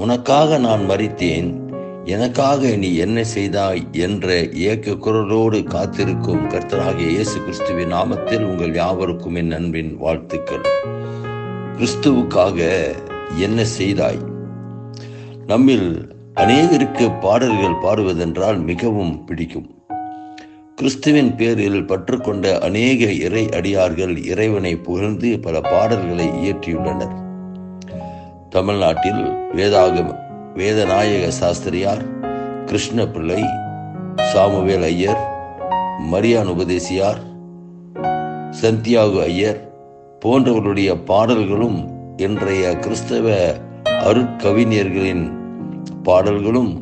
உனக்காக நான் மறித்தேன் எனக்காக நீ என்ன செய்தாய் என்ற இயக்க குரலோடு காத்திருக்கும் கர்த்தராகிய இயேசு கிறிஸ்துவின் நாமத்தில் உங்கள் யாவருக்கும் என் அன்பின் வாழ்த்துக்கள். கிறிஸ்துவுக்காக என்ன செய்தாய்? நம்மில் அநேகருக்கு பாடல்கள் பாடுவதென்றால் மிகவும் பிடிக்கும். கிறிஸ்துவின் பேரில் பற்றுக்கொண்ட அநேக இறை அடியார்கள் இறைவனை புகழ்ந்து பல பாடல்களை இயற்றியுள்ளனர். தமிழ்நாட்டில் வேதாகம வேதநாயக சாஸ்திரியார் கிருஷ்ண பிள்ளை சாமுவேல் ஐயர் மரியான் உபதேசியார் சந்தியாகு ஐயர் போன்றவர்களுடைய பாடல்களும் இன்றைய கிறிஸ்தவ அருட்கவிஞர்களின் பாடல்களும்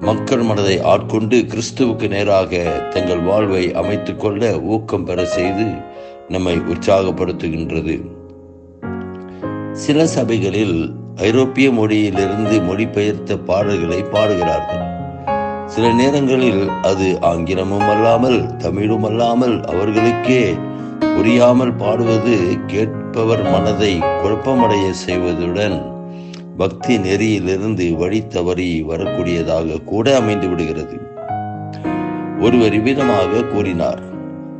மக்கள் மனதை ஆட்கொண்டு கிறிஸ்துவுக்கு நேராக தங்கள் வாழ்வை அமைத்துக்கொள்ள ஊக்கம் பெற செய்து நம்மை உற்சாகப்படுத்துகின்றது. சில சபைகளில் ஐரோப்பிய மொழியிலிருந்து மொழிபெயர்த்த பாடல்களை பாடுகிறார்கள். சில நேரங்களில் அது ஆங்கிலமும் அல்லாமல் தமிழும் அல்லாமல் அவர்களுக்கே புரியாமல் பாடுவது கேட்பவர் மனதை குழப்பமடைய செய்வதுடன் பக்தி நெறியிலிருந்து வழி தவறி வரக்கூடியதாக கூட அமைந்து விடுகிறது. ஒருவர் இவ்விதமாக கூறினார்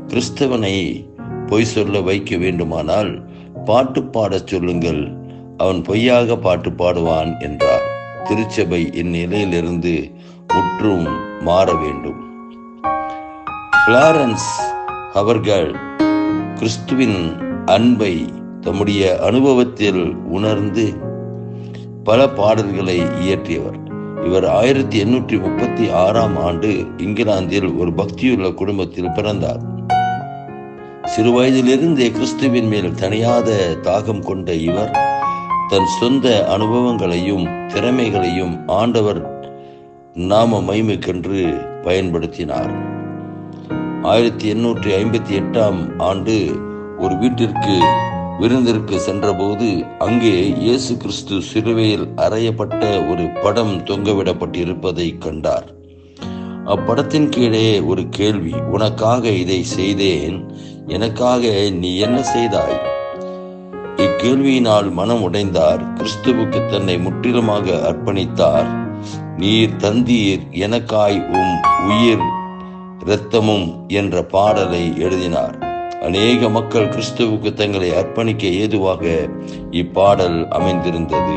கிறிஸ்தவனை பொய் சொல்ல வைக்க வேண்டுமானால் பாட்டு பாடச் சொல்லுங்கள். அவன் பொய்யாக பாட்டு பாடுவான் என்றார். திருச்சபை இந்நிலையிலிருந்து முற்றும் மாற வேண்டும். பிளாரன்ஸ் அவர்கள் கிறிஸ்துவின் அன்பை தம்முடைய அனுபவத்தில் உணர்ந்து பல பாடல்களை இயற்றியவர். இவர் ஆயிரத்தி எண்ணூற்றி முப்பத்தி ஆறாம் ஆண்டு இங்கிலாந்தில் ஒரு பக்தியுள்ள குடும்பத்தில் பிறந்தார். சிறுவயதிலிருந்தே கிறிஸ்துவின் மேல் தனியாத தாகம் கொண்ட இவர் தன் சொந்த அனுபவங்களையும் திறமைகளையும் ஆண்டவர் நாம மைமைக்கென்று பயன்படுத்தினார். ஆயிரத்தி எண்ணூற்றி ஐம்பத்தி எட்டாம் ஆண்டு ஒரு வீட்டிற்கு விருந்திற்கு சென்றபோது அங்கே இயேசு கிறிஸ்து சிலுவையில் அறையப்பட்ட ஒரு படம் தொங்கவிடப்பட்டிருப்பதை கண்டார். அப்படத்தின் கீழே ஒரு கேள்வி உனக்காக இதை செய்தேன் எனக்காக நீ என்ன செய்தாய்? இக்கேள்வியினால் மனம் உடைந்தார். கிறிஸ்துவுக்கு தன்னை முற்றிலுமாக அர்ப்பணித்தார். நீர் தந்தீர் எனக்காய் உம் உயிர் இரத்தமும் என்ற பாடலை எழுதினார். அநேக மக்கள் கிறிஸ்துவுக்கு தங்களை அர்ப்பணிக்க ஏதுவாக இப்பாடல் அமைந்திருந்தது.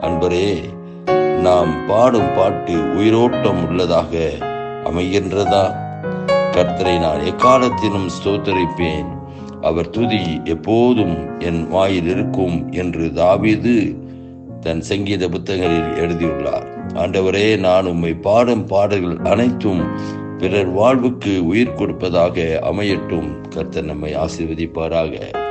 அன்பரே நாம் பாடும் பாட்டு உயிரோட்டம் உள்ளதாக அமைகின்றதா? கர்த்தரை நான் எக்காலத்திலும் ஸ்தோத்தரிப்பேன். அவர் துதி எப்போதும் என் வாயில் இருக்கும் என்று தாவிது தன் சங்கீத புத்தகங்களில் எழுதியுள்ளார். ஆண்டவரே நான் உம்மை பாடும் பாடல்கள் அனைத்தும் பிறர் வாழ்வுக்கு உயிர் கொடுப்பதாக அமையட்டும். கர்த்தர் நம்மை ஆசீர்வதிப்பாராக.